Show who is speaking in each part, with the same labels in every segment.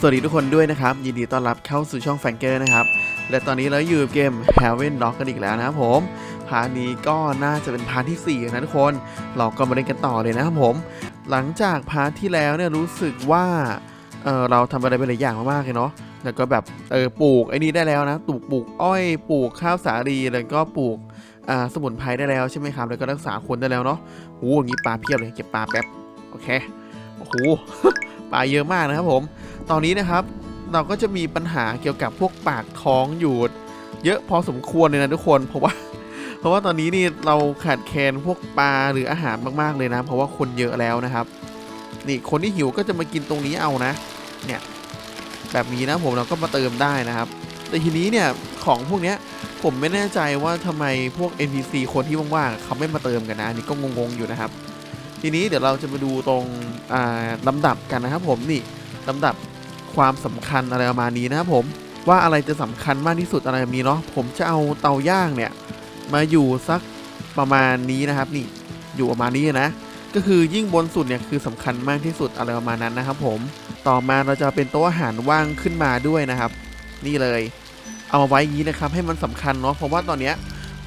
Speaker 1: สวัสดีทุกคนด้วยนะครับ ยินดีต้อนรับเข้าสู่ช่องแฟงเกอร์นะครับ และตอนนี้เราอยู่เกม h a v e n Lock กันอีกแล้วนะครับผมพาร์ทนี้ก็น่าจะเป็นพาร์ทที่ 4 นะทุกคน เราก็มาเล่นกันต่อเลยนะครับผม หลังจากพาร์ทที่แล้วเนี่ยรู้สึกว่าเออเราทำอะไรไปหลายอย่างมากๆเลยเนาะแล้วก็แบบเออปลูกไอ้นี่ได้แล้วนะปลูกปลูกอ้อยปลูกข้าวสาลีแล้วก็ปลูกอ่าสมุนไพรได้แล้วใช่ไหมครับแล้วก็รักษาคนได้แล้วเนาะโอ้โหอย่างนี้ปลาเพียบเลยเก็บปลาแป๊บโอเคโอ้โห ปลาเยอะมากนะครับผม ตอนนี้นะครับเราก็จะมีปัญหาเกี่ยวกับพวกปากท้องอยู่ เยอะพอสมควรเลยนะทุกคนเพราะว่า เพราะว่าตอนนี้นี่เราขาดแคลนพวกปลาหรืออาหารมากๆเลยนะ เพราะว่าคนเยอะแล้วนะครับ นี่คนที่หิวก็จะมากินตรงนี้เอานะ เนี่ยแบบนี้นะผมเราก็มาเติมได้นะครับ แต่ทีนี้เนี่ยของพวกเนี้ยผมไม่แน่ใจว่าทำไมพวก NPC คนที่ว่างๆเขาไม่มาเติมกันนะนี่ก็งงๆอยู่นะครับ ทีนี้เดี๋ยวเราจะมาดูตรงลำดับกันนะครับผมนี่ลำดับความสำคัญอะไรประมาณนี้นะครับผมว่าอะไรจะสำคัญมากที่สุดอะไรแบบนี้เนาะผมจะเอาเตาย่างเนี่ยมาอยู่สักประมาณนี้นะครับนี่อยู่ประมาณนี้นะก็คือยิ่งบนสุดเนี่ยคือสำคัญมากที่สุดอะไรประมาณนั้นนะครับผมต่อมาเราจะเป็นโต๊ะอาหารว่างขึ้นมาด้วยนะครับ นี่เลย เอามาไว้อย่างนี้นะครับให้มันสำคัญเนาะเพราะว่าตอนเนี้ย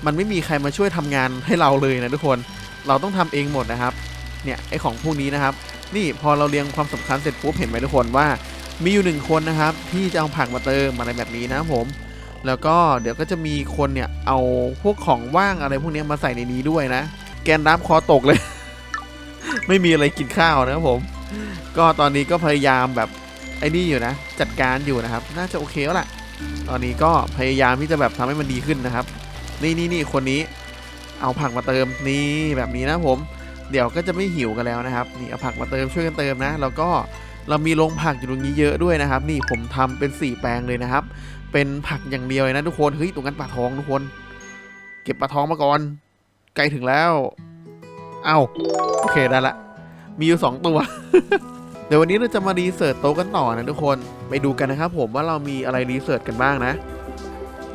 Speaker 1: มันไม่มีใครมาช่วยทำงานให้เราเลยนะทุกคน เราต้องทำเองหมดนะครับ เนี่ยไอของพวกนี้นะครับ นี่พอเราเรียงความสำคัญเสร็จปุ๊บเห็นไหมทุกคนว่า มีอยู่หนึ่งคนนะครับที่จะเอาผักมาเติมอะไรแบบนี้นะครับผม แล้วก็เดี๋ยวก็จะมีคนเนี่ยเอาพวกของว่างอะไรพวกนี้มาใส่ในนี้ด้วยนะ แกนน้ำคอตกเลย ไม่มีอะไรกินข้าวนะครับผม ก็ตอนนี้ก็พยายามแบบไอ้นี่อยู่นะ จัดการอยู่นะครับ น่าจะโอเคแล้วล่ะ ตอนนี้ก็พยายามที่จะแบบทำให้มันดีขึ้นนะครับ นี่นี่นี่คนนี้ เอาผักมาเติมนี่แบบนี้นะผม เดี๋ยวก็จะไม่หิวกันแล้วนะครับนี่เอาผักมาเติมช่วยกันเติมนะ แล้วก็เรามีโรงผักอยู่ตรงนี้เยอะด้วยนะครับ นี่ผมทำเป็น 4 แปลงเลยนะครับ เป็นผักอย่างเดียวเลยนะทุกคนเฮ้ยตรงนั้นปลาทองทุกคน เก็บปลาทองมาก่อนใกล้ถึงแล้ว เอาโอเคได้ละมีอยู่ 2 ตัว เดี๋ยววันนี้เราจะมารีเสิร์ชโต๊ะกันต่อนะทุกคนไปดูกันนะครับผมว่าเรามีอะไรรีเสิร์ชกันบ้างนะ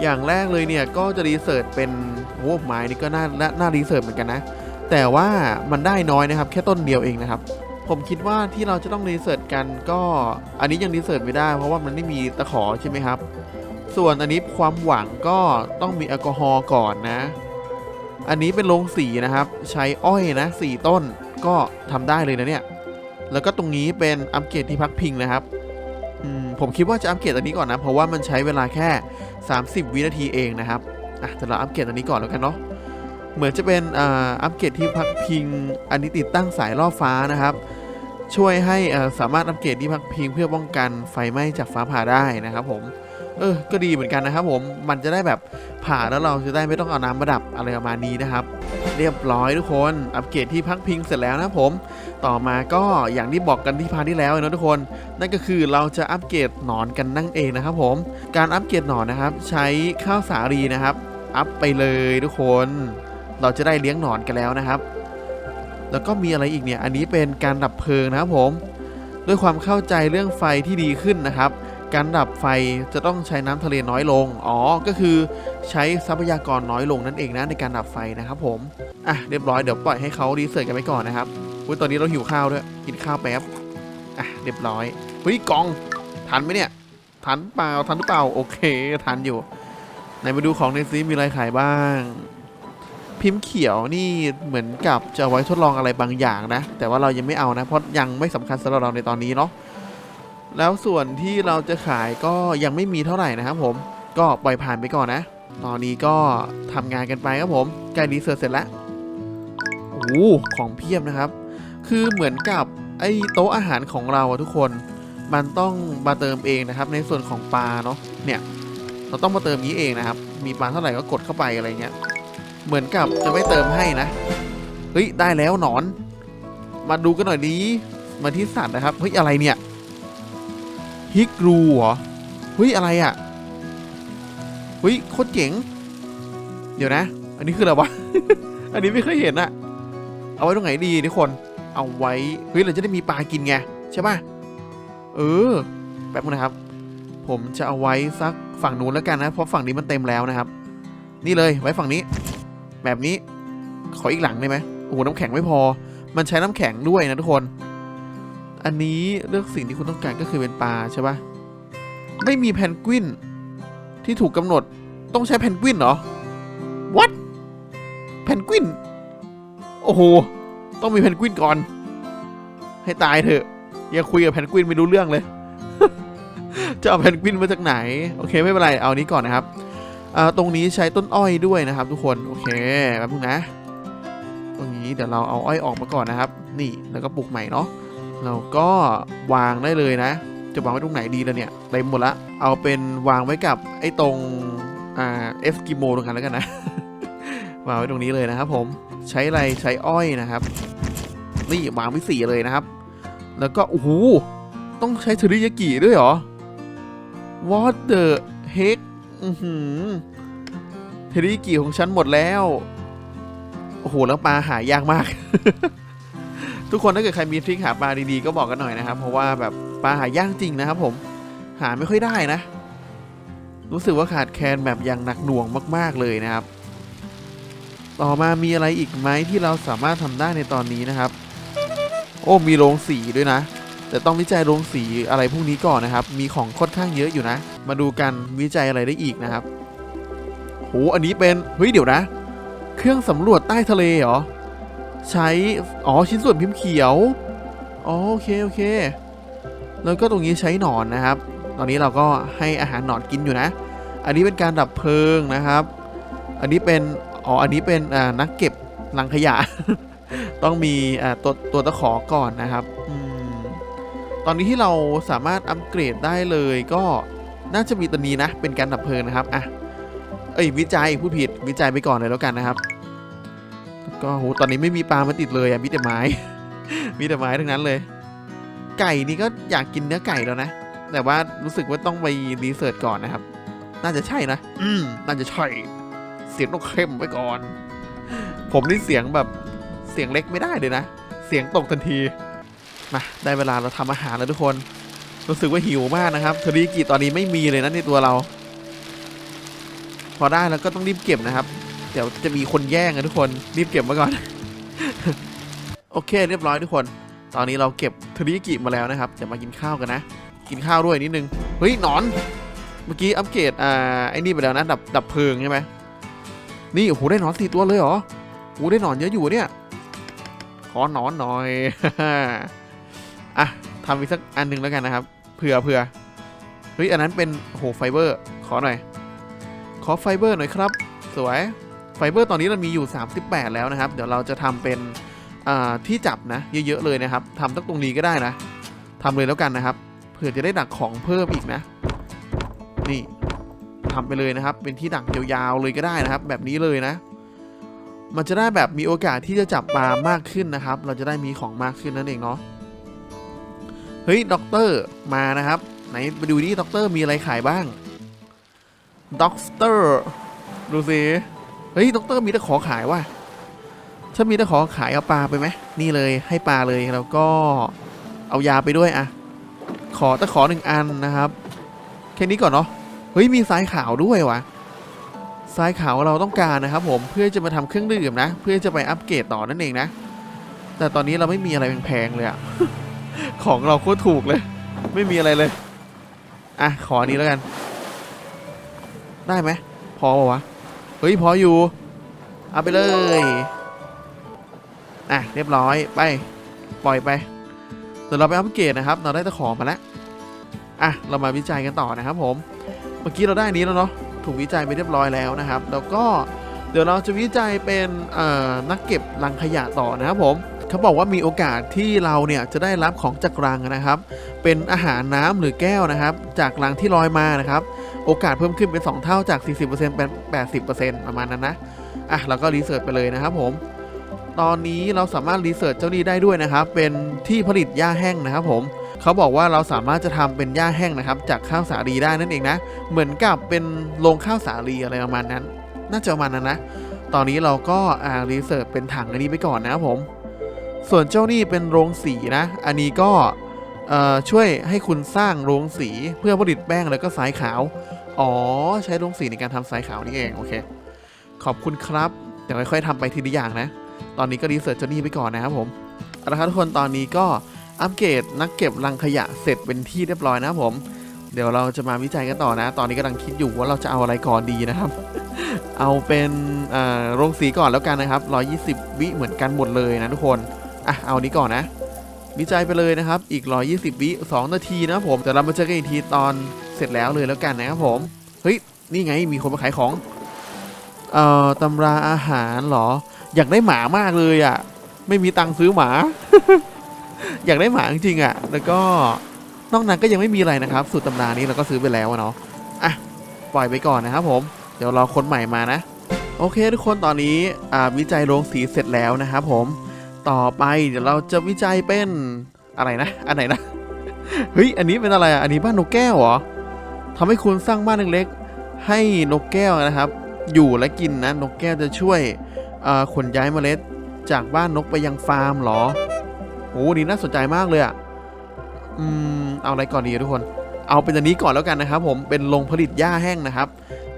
Speaker 1: อย่างแรกเลยเนี่ยก็จะรีเสิร์ชเป็นโอ้ไม้นี่ก็น่าน่าน่ารีเสิร์ชเหมือนกันนะ แต่ว่ามันได้น้อยนะครับ แค่ต้นเดียวเองนะครับ ผมคิดว่าที่เราจะต้องรีเสิร์ชกันก็อันนี้ยังรีเสิร์ชไม่ได้ เพราะว่ามันไม่มีตะขอใช่ไหมครับ ส่วนอันนี้ความหวังก็ต้องมีแอลกอฮอล์ก่อนนะ อันนี้เป็นโรงสีนะครับ ใช้อ้อยนะสี่ต้นก็ทำได้เลยนะเนี่ย แล้วก็ตรงนี้เป็นอัปเกรดที่พักพิงนะครับมผมคิดว่าจะอัปเกรดอันนี้ก่อนนะ เพราะว่ามันใช้เวลาแค่ 30 วินาทีเองนะครับอะแต่เราอัปเกรดอันนี้ก่อนแล้วกันเนาะ เหมือนจะเป็นอัปเกรดที่พักพิง อันนี้ติดตั้งสายล่อฟ้านะครับ ช่วยให้สามารถอัปเกรดที่พักพิงเพื่อป้องกันไฟไหม้จากฟ้าผ่าได้นะครับผมเออ ก็ดีเหมือนกันนะครับผม มันจะได้แบบผ่าแล้วเราจะได้ไม่ต้องเอาน้ำมาดับอะไรประมาณนี้นะครับ เรียบร้อยทุกคน อัปเกรดที่พักพิงเสร็จแล้วนะผม ต่อมาก็อย่างที่บอกกันที่พาร์ทที่แล้วนะทุกคน นั่นก็คือเราจะอัปเกรดหนอนกันนั่งเองนะครับผม การอัปเกรดหนอนนะครับ ใช้ข้าวสาลีนะครับ อัพไปเลยทุกคน เราจะได้เลี้ยงหนอนกันแล้วนะครับ แล้วก็มีอะไรอีกเนี่ย อันนี้เป็นการดับเพลิงนะครับผม ด้วยความเข้าใจเรื่องไฟที่ดีขึ้นนะครับ การดับไฟจะต้องใช้น้ำทะเลน้อยลง อ๋อ ก็คือใช้ทรัพยากรน้อยลงนั่นเองนะในการดับไฟนะครับผม อะเรียบร้อยเดี๋ยวปล่อยให้เขารีเสิร์ชกันไปก่อนนะครับอุ้ยตอนนี้เราหิวข้าวด้วย กินข้าวแป๊บ อะเรียบร้อย เฮ้ยกล่อง ทันไหมเนี่ย ทันเปล่า ทันหรือเปล่า โอเค ทันอยู่ ไหนมาดูของในซีมีอะไรขายบ้าง พิมพ์เขียวนี่เหมือนกับจะไว้ทดลองอะไรบางอย่างนะ แต่ว่าเรายังไม่เอานะ เพราะยังไม่สำคัญสำหรับเราในตอนนี้เนาะแล้วส่วนที่เราจะขายก็ยังไม่มีเท่าไหร่นะครับผมก็ปล่อยผ่านไปก่อนนะ ตอนนี้ก็ทำงานกันไปครับผมใกล้รีเสิร์ชเสร็จแล้วโอ้ของเพียบนะครับ คือเหมือนกับไอ้โต๊ะอาหารของเราทุกคน มันต้องมาเติมเองนะครับ ในส่วนของปลาเนาะเนี่ยเราต้องมาเติมนี้เองนะครับ มีปลาเท่าไหร่ก็กดเข้าไปอะไรเงี้ย เหมือนกับจะไม่เติมให้นะ เฮ้ย ได้แล้วหนอน มาดูกันหน่อยดีมาที่สัตว์นะครับ เฮ้ย อะไรเนี่ยฮิกรูเหรอ เฮ้ย อะไรอะ่ะ เฮ้ย โคตรเจ๋ง เดี๋ยวนะ อันนี้คืออะไรวะ อันนี้ไม่เคยเห็นอะเอาไว้ตรงไหนดีทุกคน เอาไว้ เฮ้ย เราจะได้มีปลากินไง ใช่ป่ะ เออ แป๊บนึงนะครับ ผมจะเอาไว้สักฝั่งนู้นแล้วกันนะ เพราะฝั่งนี้มันเต็มแล้วนะครับ นี่เลยไว้ฝั่งนี้ แบบนี้ ขออีกหลังได้ไหมโอ้โหน้ำแข็งไม่พอ มันใช้น้ำแข็งด้วยนะทุกคน อันนี้เลือกสิ่งที่คุณต้องการก็คือเป็นปลาใช่ปะไม่มีแพนกวินที่ถูกกำหนดต้องใช้แพนกวินเหรอ what แพนกวิน โอ้โห ต้องมีแพนกวินก่อน ให้ตายเถอะ อยังคุยกับแพนกวินไม่รู้เรื่องเลย จะเอาแพนกวินมาจากไหน โอเคไม่เป็นไร เอานี้ก่อนนะครับ ตรงนี้ใช้ต้นอ้อยด้วยนะครับทุกคนโอเคแป๊บนึงนะ ตรงนี้เดี๋ยวเราเอาอ้อยออกมาก่อนนะครับ นี่แล้วก็ปลูกใหม่เนาะเราก็วางได้เลยนะ จะวางไว้ตรงไหนดีแล้วเนี่ยเต็มหมดละเอาเป็นวางไว้กับไอ้ตรงอ่าเอสกิโมตรงนั้นแล้วกันนะวางไว้ตรงนี้เลยนะครับผมใช้อะไรใช้อ้อยนะครับ นี่วางไว้สี่เลยนะครับ แล้วก็โอ้โหต้องใช้เทอริยากิด้วยเหรอ What the heck อือหือเทอริยากิของฉันหมดแล้ว โอ้โห แล้วปลาหายากมาก ทุกคนถ้าเกิดใครมีทริคหาปลาดีๆก็บอกกันหน่อยนะครับ เพราะว่าแบบปลาหายากจริงนะครับผม หาไม่ค่อยได้นะ รู้สึกว่าขาดแคลนแบบอย่างหนักหน่วงมาก ๆเลยนะครับ ต่อมามีอะไรอีกไหมที่เราสามารถทำได้ในตอนนี้นะครับ โอ้มีโรงสีด้วยนะ แต่ต้องวิจัยโรงสีอะไรพวกนี้ก่อนนะครับ มีของค่อนข้างเยอะอยู่นะ มาดูกันวิจัยอะไรได้อีกนะครับโหอันนี้เป็นเฮ้ยเดี๋ยวนะ เครื่องสำรวจใต้ทะเลเหรอ ใช้ อ๋อ ชิ้นส่วนพิมพ์เขียว อ๋อ โอเค โอเค แล้วก็ตรงนี้ใช้หนอนนะครับ ตอนนี้เราก็ให้อาหารหนอนกินอยู่นะ อันนี้เป็นการดับเพลิงนะครับ อันนี้เป็น อ๋อ อันนี้เป็นอ่านักเก็บลังขยะ ต้องมีอ่าตัวตัวตะขอก่อนนะครับอตอนนี้ที่เราสามารถอัปเกรดได้เลยก็ น่าจะมีตัวนี้นะ เป็นการดับเพลิงนะครับ อะ เอ้ย วิจัยผู้ผิด วิจัยไปก่อนเลยแล้วกันนะครับ ก็โห ตอนนี้ไม่มีปลามาติดเลยอะมีแต่ไม้ มีแต่ไม้ทั้งนั้นเลย ไก่นี่ก็อยากกินเนื้อไก่แล้วนะ แต่ว่ารู้สึกว่าต้องไปรีเสิร์ชก่อนนะครับ น่าจะใช่นะ อืม น่าจะใช่ เสียงต้องเข้มไว้ก่อน ผมนี่เสียงแบบเสียงเล็กไม่ได้เลยนะ เสียงตกทันที มา ได้เวลาเราทำอาหารแล้วทุกคน รู้สึกว่าหิวมากนะครับทริกิตอนนี้ไม่มีเลยนะในตัวเรา พอได้แล้วก็ต้องรีบเก็บนะครับ เดี๋ยวจะมีคนแย่งนะทุกคนรีบเก็บมาก่อน โอเค เรียบร้อยทุกคน ตอนนี้เราเก็บทริกิมาแล้วนะครับจะมากินข้าวกันนะ กินข้าวด้วยนิดนึงเฮ้ยหนอน เมื่อกี้อัปเกรดอ่าไอ้นี่ไปแล้วนะดับดับเพลิงใช่ไหมนี่โอ้โหได้หนอนสี่ตัวเลยเหรอโอ้โหได้หนอนเยอะอยู่เนี่ยขอหนอนหน่อยอะทำอีกสักอันหนึ่งแล้วกันนะครับ เผื่อเผื่อเฮ้ยอันนั้นเป็นโอ้โหไฟเบอร์ ขอหน่อย ขอไฟเบอร์หน่อยครับ สวยไฟเบอร์ตอนนี้เรามีอยู่ 38 แล้วนะครับ เดี๋ยวเราจะทำเป็นที่จับนะ เยอะๆเลยนะครับทำตั้งตรงนี้ก็ได้นะทำเลยแล้วกันนะครับ เผื่อจะได้ดักของเพิ่มอีกนะ นี่ทำไปเลยนะครับ เป็นที่ดักยาวๆเลยก็ได้นะครับ แบบนี้เลยนะ มันจะได้แบบมีโอกาสที่จะจับปลามากขึ้นนะครับ เราจะได้มีของมากขึ้นนั่นเองเนาะ เฮ้ยด็อกเตอร์มานะครับ ไหนไปดูดิด็อกเตอร์มีอะไรขายบ้างด็อกเตอร์ดูสิเฮ้ยด็อกเตอร์มีตะขอขายว่ะถ้ามีตะขอขายเอาปลาไปไหมนี่เลยให้ปลาเลยแล้วก็เอายาไปด้วยอะขอตะขอหนึ่งอันนะครับ แค่นี้ก่อนเนาะเฮ้ยมีทรายขาวด้วยวะทรายขาวเราต้องการนะครับ ผมเพื่อจะมาทำเครื่องดื่มนะ เพื่อจะไปอัปเกรดต่อนั่นเองนะ แต่ตอนนี้เราไม่มีอะไรแพงๆเลยอะ ของเราโคตรถูกเลย ไม่มีอะไรเลย อะ ขออันนี้แล้วกัน ได้ไหม พอปะวะ เฮ้ย พออยู่ เอาไปเลย อะ เรียบร้อย ไป ปล่อยไป เดี๋ยวเราไปอัปเกรดนะครับ เราได้ตะขอมาแล้ว อะ เรามาวิจัยกันต่อนะครับผม เมื่อกี้เราได้อันนี้แล้วเนาะ ถูกวิจัยไปเรียบร้อยแล้วนะครับ แล้วก็เดี๋ยวเราจะวิจัยเป็นนักเก็บรังขยะต่อนะครับผม เขาบอกว่ามีโอกาสที่เราเนี่ยจะได้รับของจากรังนะครับ เป็นอาหารน้ำหรือแก้วนะครับ จากรังที่ลอยมานะครับ โอกาสเพิ่มขึ้นเป็น 2 เท่าจาก 40%เป็น80%ประมาณนั้นนะอะเราก็รีเสิร์ชไปเลยนะครับผมตอนนี้เราสามารถรีเสิร์ชเจ้านี้ได้ด้วยนะครับ เป็นที่ผลิตหญ้าแห้งนะครับผมเขาบอกว่าเราสามารถจะทำเป็นหญ้าแห้งนะครับ จากข้าวสาลีได้นั่นเองนะ เหมือนกับเป็นโรงข้าวสาลีอะไรประมาณนั้น น่าจะประมาณนั้นนะ ตอนนี้เราก็อ่ารีเสิร์ชเป็นถังอันนี้ไปก่อนนะครับผม ส่วนเจ้านี่เป็นโรงสีนะ อันนี้ก็ช่วยให้คุณสร้างโรงสีเพื่อผลิตแป้งแล้วก็สายขาว อ๋อ ใช้โรงสีในการทำสายขาวนี่เอง โอเค ขอบคุณครับ เดี๋ยวค่อยๆทำไปทีละอย่างนะ ตอนนี้ก็รีเสิร์ชเจ้านี่ไปก่อนนะครับผมเอาละครับทุกคนตอนนี้ก็อัปเกรดนักเก็บรังขยะเสร็จเป็นที่เรียบร้อยนะครับผม เดี๋ยวเราจะมาวิจัยกันต่อนะ ตอนนี้กำลังคิดอยู่ว่าเราจะเอาอะไรก่อนดีนะครับ เอาเป็นโรงสีก่อนแล้วกันนะครับ 120 วิเหมือนกันหมดเลยนะทุกคน อะ เอานี้ก่อนนะ วิจัยไปเลยนะครับ อีก 120 วิ 2 นาทีนะผมเดี๋ยวเรามาเจอกันอีกทีตอนเสร็จแล้วเลยแล้วกันนะครับผม เฮ้ย นี่ไง มีคนมาขายของ เอ่อตำราอาหารเหรอ อยากได้หมามากเลยอะ่ะ ไม่มีตังค์ซื้อหมา อยากได้หมาจริงๆอะ่ะ แล้วก็ นอกนั้นก็ยังไม่มีอะไรนะครับ สูตรตำรานี้เราก็ซื้อไปแล้วเนาะ อะ ปล่อยไปก่อนนะครับผม เดี๋ยวรอคนใหม่มานะ โอเคทุกคนตอนนี้อ่าวิจัยโรงสีเสร็จแล้วนะครับผม ต่อไปเดี๋ยวเราจะวิจัยเป็นอะไรนะ อันไหนนะเฮ้ยอันนี้เป็นอะไรอะอันนี้บ้านนกแก้วเหรอทำให้คุณสร้างบ้านเล็กๆ ให้นกแก้วนะครับ อยู่และกินนะนกแก้วจะช่วยขนย้ายเมล็ดจากบ้านนกไปยังฟาร์มเหรอโอ้นี่น่าสนใจมากเลยอะอืมเอาอะไรก่อนดีทุกคน เอาเป็นอันนี้ก่อนแล้วกันนะครับ ผมเป็นโรงผลิตหญ้าแห้งนะครับ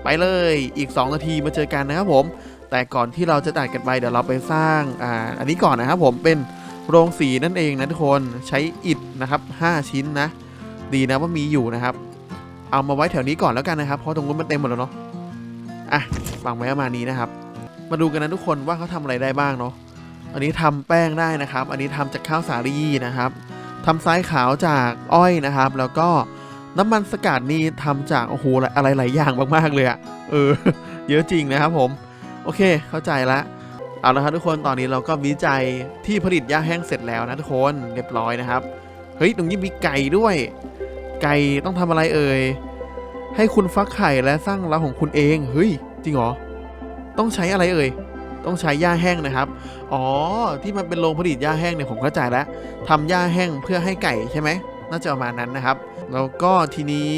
Speaker 1: ไปเลยอีก 2 นาทีมาเจอกันนะครับผม แต่ก่อนที่เราจะตัดกันไปเดี๋ยวเราไปสร้างอ่าอันนี้ก่อนนะครับผมเป็นโรงสีนั่นเองนะทุกคนใช้อิฐนะครับ 5 ชิ้นนะ ดีนะว่ามีอยู่นะครับ เอามาไว้แถวนี้ก่อนแล้วกันนะครับ เพราะตรงนู้นมันเต็มหมดแล้วเนาะอะวางไว้ประมาณนี้นะครับ มาดูกันนะทุกคนว่าเขาทำอะไรได้บ้างเนาะอันนี้ทำแป้งได้นะครับ อันนี้ทำจากข้าวสาลีนะครับทำทรายขาวจากอ้อยนะครับ แล้วก็น้ำมันสกัดนี่ทำจากโอ้โหอะไรหลายอย่างมากๆเลยอะเออ เยอะจริงนะครับผม โอเค เข้าใจละเอาละครับทุกคนตอนนี้เราก็วิจัยที่ผลิตหญ้าแห้งเสร็จแล้วนะทุกคนเรียบร้อยนะครับ เฮ้ยตรงนี้มีไก่ด้วย ไก่ต้องทำอะไรเอ่ยให้คุณฟักไข่และสร้างรังของคุณเองเฮ้ยจริงเหรอต้องใช้อะไรเอ่ยต้องใช้หญ้าแห้งนะครับ อ๋อที่มันเป็นโรงผลิตหญ้าแห้งเนี่ยผมเข้าใจแล้วทำหญ้าแห้งเพื่อให้ไก่ใช่ไหมน่าจะประมาณนั้นนะครับ แล้วก็ทีนี้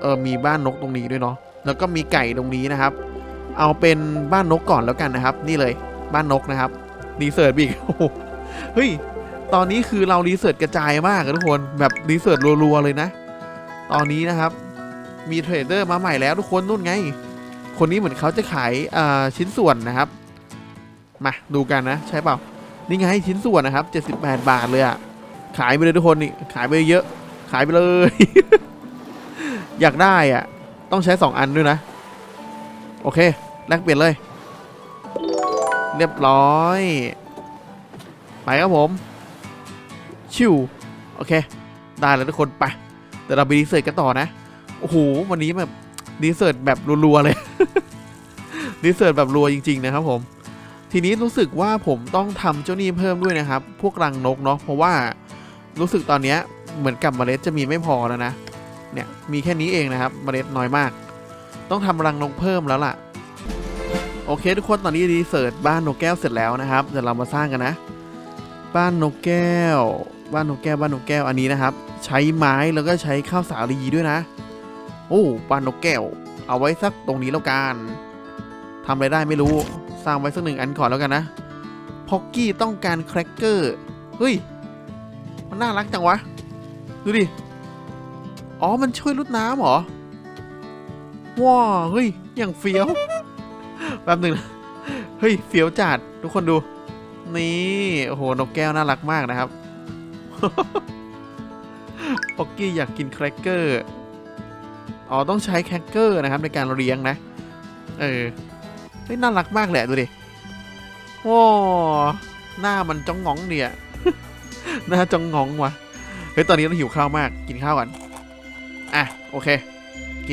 Speaker 1: เออมีบ้านนกตรงนี้ด้วยเนาะแล้วก็มีไก่ตรงนี้นะครับ เอาเป็นบ้านนกก่อนแล้วกันนะครับ นี่เลยบ้านนกนะครับรีเสิร์ชอีกโอ้โหเฮ้ยตอนนี้คือเรารีเสิร์ชกระจายมากทุกคนแบบรีเสิร์ชรัวๆเลยนะ ตอนนี้นะครับ มีเทรดเดอร์มาใหม่แล้วทุกคนนู่นไง คนนี้เหมือนเขาจะขายอ่าชิ้นส่วนนะครับ มาดูกันนะ ใช่เปล่า นี่ไงชิ้นส่วนนะครับ 78 บาทเลยอะขายไปเลยทุกคนนี่ขายไปเยอะ ขายไปเลย อยากได้อะต้องใช้ 2 อันด้วยนะ โอเค แลกเปลี่ยนเลย เรียบร้อย ไปครับผม ชิว โอเค ได้แล้วทุกคนไปเดี๋ยวเราไปรีเสิร์ชกันต่อนะ โอ้โห วันนี้แบบรีเสิร์ชแบบรัวๆเลยรีเสิร์ชแบบรัวจริง ๆ นะครับผม ทีนี้รู้สึกว่าผมต้องทำเจ้านี่เพิ่มด้วยนะครับ พวกรังนกเนาะ เพราะว่ารู้สึกตอนเนี้ยเหมือนกับเมล็ดจะมีไม่พอแล้วนะ เนี่ย มีแค่นี้เองนะครับ เมล็ดน้อยมาก ต้องทำรังนกเพิ่มแล้วล่ะ โอเค ทุกคนตอนนี้รีเสิร์ชบ้านนกแก้วเสร็จแล้วนะครับเดี๋ยวเรามาสร้างกันนะ บ้านนกแก้ว บ้านนกแก้วบ้านนกแก้วอันนี้นะครับ ใช้ไม้แล้วก็ใช้ข้าวสาลีด้วยนะ โอ้บ้านนกแก้ว เอาไว้สักตรงนี้แล้วกันทำอะไรได้ไม่รู้สร้างไว้สักหนึ่งอันก่อนแล้วกันนะพ็อกกี้ต้องการแครกเกอร์เฮ้ยมันน่ารักจังวะ ดูดิ อ๋อ มันช่วยลดน้ำเหรอ ว้าเฮ้ย อย่างเฟี้ยว แป๊บหนึ่งนะเฮ้ยเฟี้ยวจัดทุกคนดู นี่โอ้โหนกแก้วน่ารักมากนะครับพ็อกกี้อยากกินแครกเกอร์ อ๋อ ต้องใช้แครกเกอร์นะครับในการเลี้ยงนะ เออเฮ้ยน่ารักมากแหละดูดิโอ้หน้ามันจ้องงองเนี่ย หน้าจ้องงองวะเฮ้ย ตอนนี้เราหิวข้าวมาก กินข้าวก่อน อะ โอเค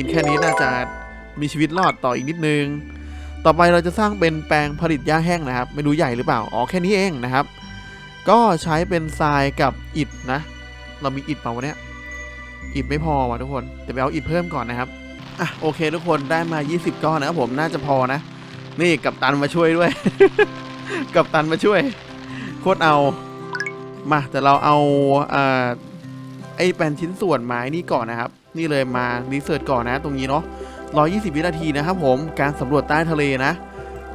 Speaker 1: กินแค่นี้น่าจะมีชีวิตรอดต่ออีกนิดนึง ต่อไปเราจะสร้างเป็นแปลงผลิตหญ้าแห้งนะครับ ไม่รู้ใหญ่หรือเปล่า อ๋อแค่นี้เองนะครับ ก็ใช้เป็นทรายกับอิฐนะ เรามีอิฐเปล่าวะเนี้ยอิฐไม่พอว่ะทุกคนเดี๋ยวไปเอาอิฐเพิ่มก่อนนะครับ อะโอเคทุกคนได้มา 20 ก้อนนะครับผมน่าจะพอนะ นี่กับตันมาช่วยด้วย กับตันมาช่วย โคตรเอา มาแต่เราเอาอ่าไอ้แปลนชิ้นส่วนไม้นี่ก่อนนะครับ นี่เลยมารีเสิร์ชก่อนนะ ตรงนี้เนาะ120 วินาทีนะครับผมการสำรวจใต้ทะเลนะ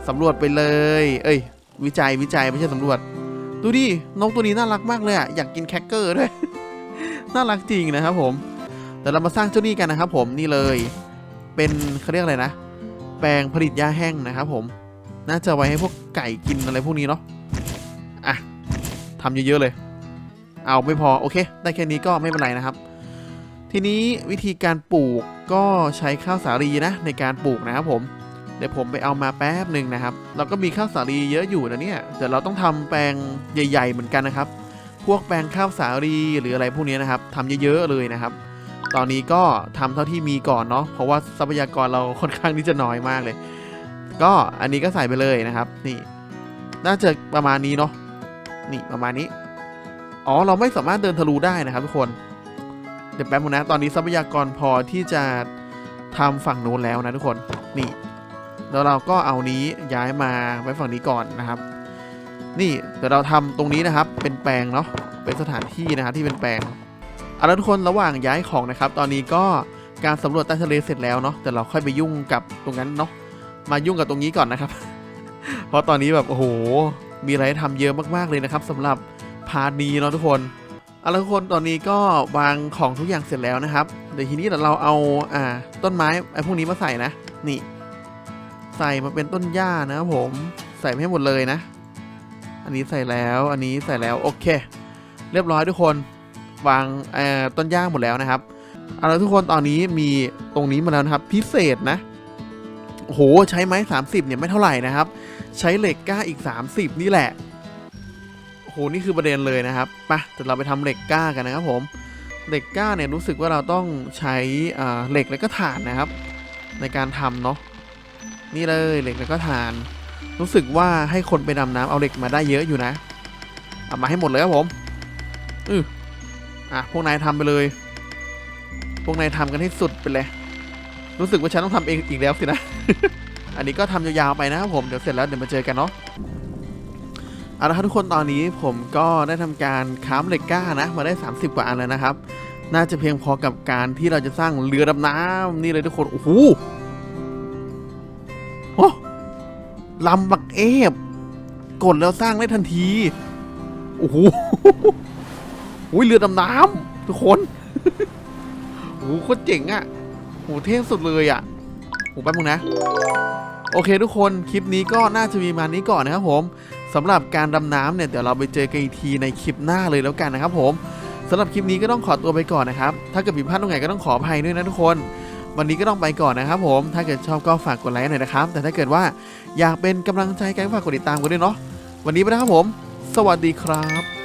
Speaker 1: สำรวจไปเลย เอ้ย วิจัยวิจัยไม่ใช่สำรวจ ดูดินกตัวนี้น่ารักมากเลยอะอยากกินแครกเกอร์ด้วยน่ารักจริงนะครับผมแต่เรามาสร้างเจ้านี่กันนะครับผมนี่เลย เป็นเขาเรียกอะไรนะ แปลงผลิตหญ้าแห้งนะครับผม น่าจะไว้ให้พวกไก่กินอะไรพวกนี้เนาะอะทำเยอะๆเลย เอาไม่พอโอเค ได้แค่นี้ก็ไม่เป็นไรนะครับ ทีนี้วิธีการปลูกก็ใช้ข้าวสาลีนะในการปลูกนะครับผมเดี๋ยวผมไปเอามาแป๊บหนึ่งนะครับ เราก็มีข้าวสาลีเยอะอยู่นะเนี่ยแต่เราต้องทำแปลงใหญ่ ๆ เหมือนกันนะครับ พวกแปลงข้าวสาลีหรืออะไรพวกนี้นะครับทำเยอะๆเลยนะครับ ตอนนี้ก็ทำเท่าที่มีก่อนเนาะเพราะว่าทรัพยากรเราค่อนข้างที่จะน้อยมากเลย ก็อันนี้ก็ใส่ไปเลยนะครับ นี่ น่าจะประมาณนี้เนาะนี่ประมาณนี้อ๋อเราไม่สามารถเดินทะลุได้นะครับทุกคน เดี๋ยวแป๊บนึงนะ ตอนนี้ทรัพยากรพอที่จะทำฝั่งโน้นแล้วนะทุกคน นี่ แล้วเราก็เอานี้ย้ายมาไว้ฝั่งนี้ก่อนนะครับ นี่เดี๋ยวเราทำตรงนี้นะครับ เป็นแปลงเนาะ เป็นสถานที่นะครับที่เป็นแปลงเอาละทุกคนระหว่างย้ายของนะครับ ตอนนี้ก็การสำรวจใต้ทะเลเสร็จแล้วเนาะแต่เราค่อยไปยุ่งกับตรงนั้นเนาะมายุ่งกับตรงนี้ก่อนนะครับ เพราะตอนนี้แบบโอ้โหมีอะไรทำเยอะมากๆเลยนะครับสำหรับพาร์ทนี้เนาะทุกคน เอาละทุกคนตอนนี้ก็วางของทุกอย่างเสร็จแล้วนะครับ เดี๋ยวทีนี้เดี๋ยวเราเอาอ่าต้นไม้ไอ้พวกนี้มาใส่นะ นี่ ใส่มาเป็นต้นหญ้านะครับผมใส่ไม่ให้หมดเลยนะ อันนี้ใส่แล้วอันนี้ใส่แล้วโอเค เรียบร้อยทุกคนวางเอ่อต้นหญ้าหมดแล้วนะครับเอาละทุกคนตอนนี้มีตรงนี้มาแล้วนะครับพิเศษนะโอ้โหใช้ไม้30เนี่ยไม่เท่าไหร่นะครับ ใช้เหล็กก้าอีก 30 นี่แหละ โหนี่คือประเด็นเลยนะครับปะเดี๋ยวเราไปทำเหล็กก้ากันนะครับผมเหล็กก้าเนี่ยรู้สึกว่าเราต้องใช้เหล็กแล้วก็ถ่านนะครับ ในการทำเนาะนี่เลยเหล็กแล้วก็ถ่าน รู้สึกว่าให้คนไปดำน้ำเอาเหล็กมาได้เยอะอยู่นะเอามาให้หมดเลยครับผมอืออะพวกนายทำไปเลย พวกนายทำกันให้สุดไปเลย รู้สึกว่าฉันต้องทำเองอีกแล้วสินะ อันนี้ก็ทำยาวๆไปนะครับผมเดี๋ยวเสร็จแล้วเดี๋ยวมาเจอกันเนาะ เอาละครับทุกคนตอนนี้ผมก็ได้ทำการค้ามเหล็กก้านะ มาได้ 30 กว่าอันแล้วนะครับ น่าจะเพียงพอกับการที่เราจะสร้างเรือดำน้ำนี่เลยทุกคน โอ้โหโอ้ลำบักเอฟกดแล้วสร้างได้ทันที โอ้โหอุ้ยเรือดำน้ำทุกคนโอ้โหโคตรเจ๋งอะ่ะโหเท่สุดเลยอะ่ะโหแป๊บนึงนะ โอเคทุกคนคลิปนี้ก็น่าจะมีมานี้ก่อนนะครับผม สำหรับการดำน้ำเนี่ยเดี๋ยวเราไปเจอกันอีกทีในคลิปหน้าเลยแล้วกันนะครับผมสำหรับคลิปนี้ก็ต้องขอตัวไปก่อนนะครับ ถ้าเกิดผิดพลาดตรงไหนก็ต้องขออภัยด้วยนะทุกคน วันนี้ก็ต้องไปก่อนนะครับผม ถ้าเกิดชอบก็ฝากกดไลค์หน่อยนะครับ แต่ถ้าเกิดว่าอยากเป็นกำลังใจกันฝากกดติดตามกันด้วยเนาะ วันนี้ไปนะครับผม สวัสดีครับ